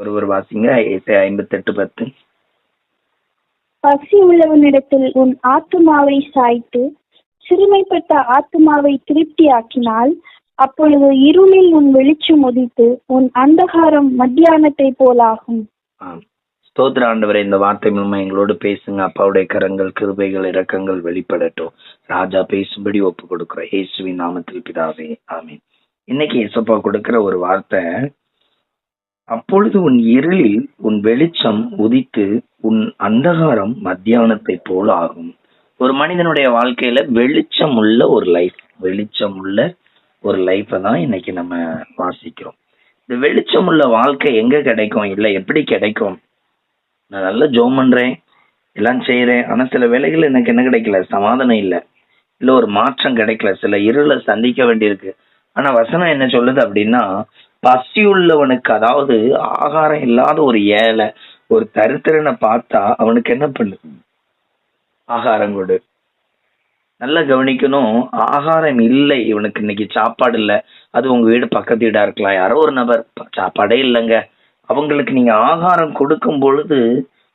ஒருவர் வாசிங்க. ஏசை ஐம்பத்தெட்டு பத்து. பசி உள்ளவனிடத்தில் உன் ஆத்துமாவை சாய்த்து சிறுமைப்பட்ட ஆத்துமாவை திருப்தியாக்கினால் அப்பொழுது இருளில் உன் வெளிச்சம் உதித்து உன் அந்தகாரம் மத்தியானத்தை போலாகும். ஸ்தோத்திர ஆண்டவரே இந்த வார்த்தை மூலமா எங்களோடு பேசுங்க. அப்பாவுடைய கரங்கள் கிருபைகள் இரக்கங்கள் வெளிப்படட்டும். ராஜா பேசும்படி ஒப்பு கொடுக்கிறோம். இயேசுவின் நாமத்தில் பிதாவே ஆமென். இன்னைக்கு இயேசப்பா கொடுக்கிற ஒரு வார்த்தை அப்பொழுது உன் இருளில் உன் வெளிச்சம் உதித்து உன் அந்தகாரம் மத்தியானத்தை போல ஆகும். ஒரு மனிதனுடைய வாழ்க்கையில வெளிச்சம் உள்ள ஒரு லைஃப் வெளிச்சம் உள்ள ஒரு லைஃப்பை தான் இன்னைக்கு நம்ம வாசிக்கிறோம். இந்த வெளிச்சம் உள்ள வாழ்க்கை எங்க கிடைக்கும் இல்ல எப்படி கிடைக்கும்? நான் நல்லா ஜோம் பண்றேன் எல்லாம் செய்யறேன் ஆனா சில வேலைகள் எனக்கு என்ன கிடைக்கல? சமாதானம் இல்ல. இல்ல ஒரு மாற்றம் கிடைக்கல. சில இருளை சந்திக்க வேண்டியிருக்கு. ஆனா வசனம் என்ன சொல்லுது அப்படின்னா பசி உள்ளவனுக்கு அதாவது ஆகாரம் இல்லாத ஒரு ஏழை ஒரு தரித்திரனை பார்த்தா அவனுக்கு என்ன பண்ணு? ஆகாரம் கொடு. நல்லா கவனிக்கணும் ஆகாரம் இல்லை இவனுக்கு இன்னைக்கு சாப்பாடு இல்லை. அது உங்க வீடு பக்கத்து வீடா இருக்கலாம் யாரோ ஒரு நபர் சாப்பாடே இல்லைங்க. அவங்களுக்கு நீங்க ஆகாரம் கொடுக்கும் பொழுது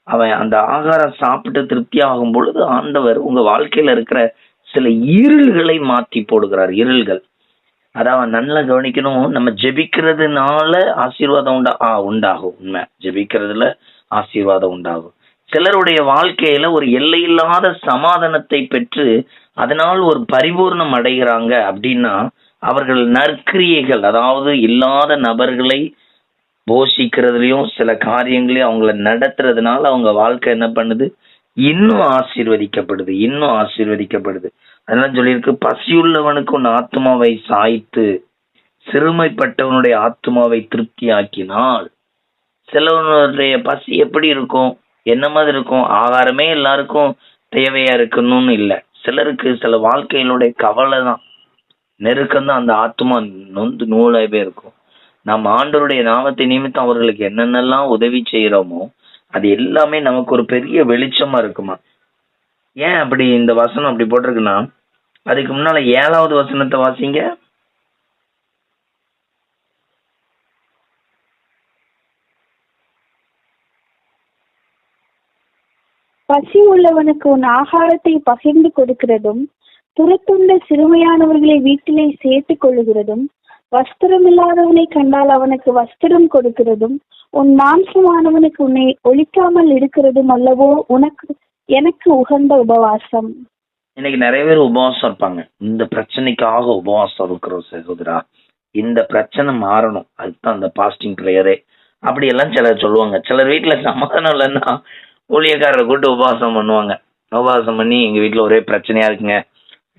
அவன் அந்த ஆகாரம் சாப்பிட்டு திருப்தி ஆகும் பொழுது ஆண்டவர் உங்க வாழ்க்கையில இருக்கிற சில இருள்களை மாத்தி போடுகிறார் இருள்கள். அதாவது நல்லா கவனிக்கணும். நம்ம ஜெபிக்கிறதுனால ஆசீர்வாதம் உண்டா? ஆ உண்டாகும். உண்மை. ஜெபிக்கிறதுல ஆசீர்வாதம் உண்டாகும். சிலருடைய வாழ்க்கையில ஒரு எல்லையில்லாத சமாதானத்தை பெற்று அதனால் ஒரு பரிபூர்ணம் அடைகிறாங்க அப்படின்னா அவர்கள் நற்கிரியைகள் அதாவது இல்லாத நபர்களை போஷிக்கிறதுலையும் சில காரியங்களையும் அவங்கள நடத்துறதுனால அவங்க வாழ்க்கை என்ன பண்ணுது? இன்னும் ஆசீர்வதிக்கப்படுது இன்னும் ஆசீர்வதிக்கப்படுது. அதெல்லாம் சொல்லியிருக்கு பசியுள்ளவனுக்கு உன் ஆத்மாவை சாய்த்து சிறுமைப்பட்டவனுடைய ஆத்மாவை திருப்தியாக்கினால் சிலவனுடைய பசி எப்படி இருக்கும்? என்ன மாதிரி இருக்கும்? ஆகாரமே எல்லாருக்கும் தேவையா இருக்கணும்னு இல்லை. சிலருக்கு சில வாழ்க்கையினுடைய கவலை தான். நெருக்கம் தான் அந்த ஆத்மா நொந்து நூலாகவே இருக்கும். நம்ம ஆண்டவருடைய நாமத்தை நிமித்தம் அவர்களுக்கு என்னென்னலாம் உதவி செய்யறோமோ அது எல்லாமே நமக்கு ஒரு பெரிய வெளிச்சமா இருக்குமா? ஏன் அப்படி இந்த வசனம் அப்படி போட்டிருக்குன்னா அதுக்கு முன்னால ஏழாவது வசனத்தை வாசிங்க. பசி உள்ளவனுக்கு உன் ஆகாரத்தை பகிர்ந்து கொடுக்கிறதும் புறத்துள்ள சிறுமையானவர்களை வீட்டிலே சேர்த்துக் கொள்ளுகிறதும் வஸ்திரமில்லாதவனை கண்டால் அவனுக்கு வஸ்திரம் கொடுக்கிறதும் உன் மாம்சமானவனுக்கு உன்னை ஒழிக்காமல் இருக்கிறதும் அல்லவோ உனக்கு எனக்கு உகந்த உபவாசம். இன்னைக்கு நிறைய பேர் உபவாசம் இருப்பாங்க. இந்த பிரச்சனைக்காக உபவாசம் இருக்கிறோம் சகோதரா. இந்த பிரச்சனை மாறணும். அதுதான் அந்த பாஸ்டிங் ப்ரேயரே அப்படியெல்லாம் சிலர் சொல்லுவாங்க. சிலர் வீட்டுல சமாதானம் இல்லைன்னா ஊழியக்காரரை கூட்டு உபவாசம் பண்ணுவாங்க. உபவாசம் பண்ணி எங்க வீட்டுல ஒரே பிரச்சனையா இருக்குங்க.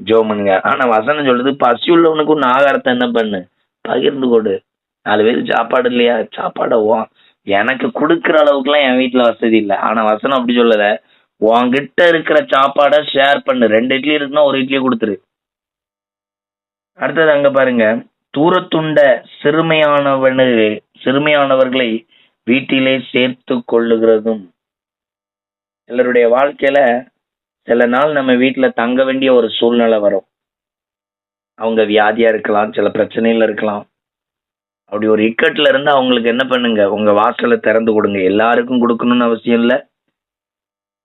ஜோ பண்ணுங்க. ஆனா வசனம் சொல்லுது பசி உள்ளவனுக்கு ஒன்று ஆகாரத்தை என்ன பண்ணு? பகிர்ந்து கொடு நாலு பேருக்கு சாப்பாடு இல்லையா? சாப்பாடை வா. எனக்கு கொடுக்குற அளவுக்குலாம் என் வீட்டில் வசதி இல்லை. ஆனால் வசனம் அப்படி சொல்லலை. உன்கிட்ட இருக்கிற சாப்பாடை ஷேர் பண்ணு. ரெண்டு இட்லி இருக்குன்னா ஒரு இட்லி கொடுத்துரு. அடுத்தது அங்க பாருங்க. தூரத்துண்ட சிறுமையானவனு சிறுமையானவர்களை வீட்டிலே சேர்த்து கொள்ளுகிறதும். சிலருடைய வாழ்க்கையில சில நாள் நம்ம வீட்டில் தங்க வேண்டிய ஒரு சூழ்நிலை வரும். அவங்க வியாதியாக இருக்கலாம் சில பிரச்சனையில் இருக்கலாம். அப்படி ஒரு இக்கட்டில் இருந்து அவங்களுக்கு என்ன பண்ணுங்க? உங்கள் வாசலை திறந்து கொடுங்க. எல்லாருக்கும் கொடுக்கணும்னு அவசியம் இல்லை.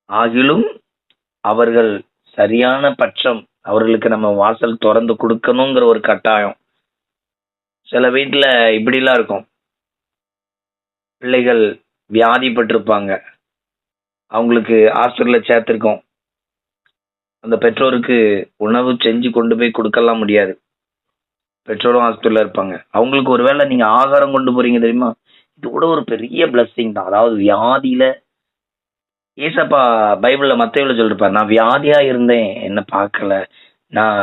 ஆகிலும் அவர்கள் சரியான பட்சம் அவர்களுக்கு நம்ம வாசல் திறந்து கொடுக்கணுங்கிற ஒரு கட்டாயம். சில வீட்டில் இப்படிலாம் இருக்கும். பிள்ளைகள் வியாதிப்பட்டிருப்பாங்க. அவங்களுக்கு ஹாஸ்பிட்டலில் சேர்த்துருக்கோம். அந்த பெற்றோருக்கு உணவு செஞ்சு கொண்டு போய் கொடுக்கலாம் முடியாது. பெற்றோரும் ஹாஸ்பிட்டலில் இருப்பாங்க. அவங்களுக்கு ஒருவேளை நீங்கள் ஆகாரம் கொண்டு போகிறீங்க தெரியுமா? இது கூட ஒரு பெரிய பிளஸ்ஸிங் தான். அதாவது வியாதியில் ஏசப்பா பைபிளில் மத்தையில சொல்லிருப்பார் நான் வியாதியாக இருந்தேன் என்ன பார்க்கல. நான்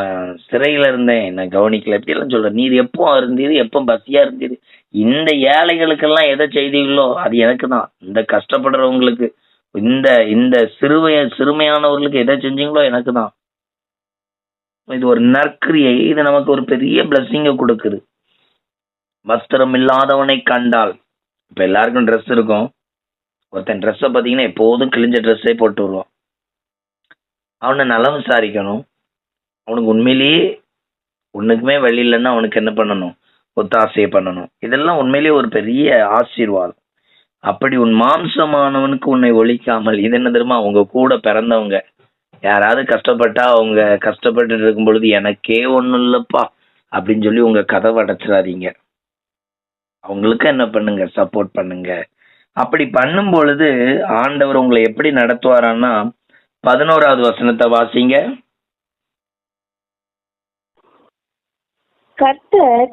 சிறையில் இருந்தேன் என்ன கவனிக்கல. இப்படிலாம் எல்லாம் சொல்றேன் நீர் எப்போ இருந்தீர் எப்போ பசியாக இருந்தீர் இந்த ஏழைகளுக்கெல்லாம் எதை செய்தீங்களோ அது எனக்கு தான். இந்த கஷ்டப்படுறவங்களுக்கு இந்த இந்த சிறுமைய சிறுமையானவர்களுக்கு எதை செஞ்சீங்களோ எனக்கு தான் இது ஒரு நற்கிரியை இது நமக்கு ஒரு பெரிய பிளஸ்ஸிங்கை கொடுக்குது. வஸ்திரம் இல்லாதவனை கண்டால் இப்போ எல்லாருக்கும் ட்ரெஸ் இருக்கும். ஒருத்தன் ட்ரெஸ்ஸை பார்த்தீங்கன்னா எப்போதும் கிழிஞ்ச ட்ரெஸ்ஸே போட்டு வருவான். அவனை நலம் விசாரிக்கணும். அவனுக்கு உண்மையிலேயே ஒன்றுக்குமே வழி இல்லைன்னா அவனுக்கு என்ன பண்ணணும்? ஒத்தாசையை பண்ணணும். இதெல்லாம் உண்மையிலேயே ஒரு பெரிய ஆசீர்வாதம். அப்படி உன் மாம்சமானவனுக்கு உன்னை ஒழிக்காமல் இது என்ன தெரியுமா? அவங்க கூட பிறந்தவங்க. யாராவது கஷ்டப்பட்டா அவங்க கஷ்டப்பட்டு இருக்கும் பொழுது எனக்கே ஒண்ணும் இல்லப்பா அப்படின்னு சொல்லி உங்க கதவை அடைச்சிடாதீங்க. அவங்களுக்கு என்ன பண்ணுங்க? சப்போர்ட் பண்ணுங்க. அப்படி பண்ணும் பொழுது ஆண்டவர் உங்களை எப்படி நடத்துவாரான்னா பதினோராவது வசனத்தை வாசிங்க. கர்த்தர்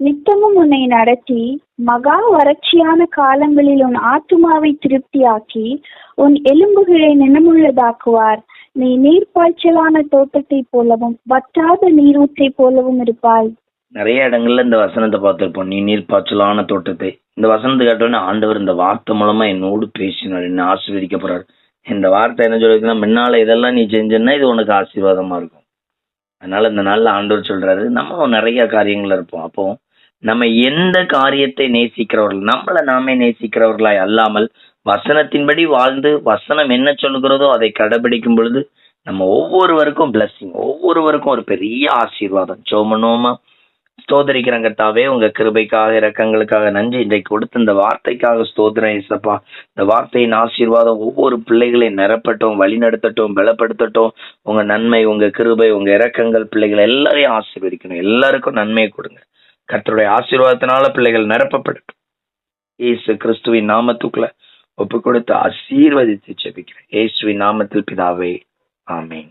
நித்தமும் உன்னை நடத்தி மகா வறட்சியான காலங்களில் உன் ஆத்துமாவை திருப்தியாக்கி உன் எலும்புகளை நினமுள்ளதாக்குவார் நீ நீர்ப்பாய்ச்சலான தோட்டத்தைப் போலவும் வற்றாத நீரூற்றை போலவும் இருப்பாய். நிறைய இடங்கள்ல இந்த வசனத்தை பார்த்திருப்போம். நீ நீர்ப்பாய்ச்சலான தோட்டத்தை. இந்த வசனத்தை கேட்டோன்னே ஆண்டவர் இந்த வார்த்தை மூலமா என்னோடு பேசினார் என்ன ஆசீர்வதிக்க போறாரு. இந்த வார்த்தை என்ன சொல்லிருக்குன்னா முன்னால இதெல்லாம் நீ செஞ்சேன்னா இது உனக்கு ஆசீர்வாதமா இருக்கும். அதனால இந்த நாள்ல ஆண்டவர் சொல்றாரு நம்ம நிறைய காரியங்கள் இருப்போம். அப்போ நம்ம எந்த காரியத்தை நேசிக்கிறவர்கள் நம்மளை நாமே நேசிக்கிறவர்களாய் அல்லாமல் வசனத்தின்படி வாழ்ந்து வசனம் என்ன சொல்லுகிறதோ அதை கடைபிடிக்கும் பொழுது நம்ம ஒவ்வொருவருக்கும் பிளஸ்ஸிங் ஒவ்வொருவருக்கும் ஒரு பெரிய ஆசீர்வாதம். சோமனோமா ஸ்தோதரிக்கிறங்க தாவே உங்க கிருபைக்காக இரக்கங்களுக்காக நன்றி. இன்றைக்கு கொடுத்த இந்த வார்த்தைக்காக ஸ்தோத்திரம் இசப்பா இந்த வார்த்தையின் ஆசீர்வாதம் ஒவ்வொரு பிள்ளைகளையும் நிரப்பட்டும் வழிநடத்தட்டும் பலப்படுத்தட்டும். உங்க நன்மை உங்க கிருபை உங்க இரக்கங்கள் பிள்ளைகள் எல்லாரையும் ஆசீர்வதிக்கணும். எல்லாருக்கும் நன்மையை கொடுங்க. கர்த்தருடைய ஆசீர்வாதத்தினால பிள்ளைகள் நிரப்பப்படட்டும். இயேசு கிறிஸ்துவின் நாமத்துக்குள்ள ஒப்பு கொடுத்து ஆசீர்வதித்து ஜெபிக்கிறேன். இயேசுவின் நாமத்தில் பிதாவே ஆமேன்.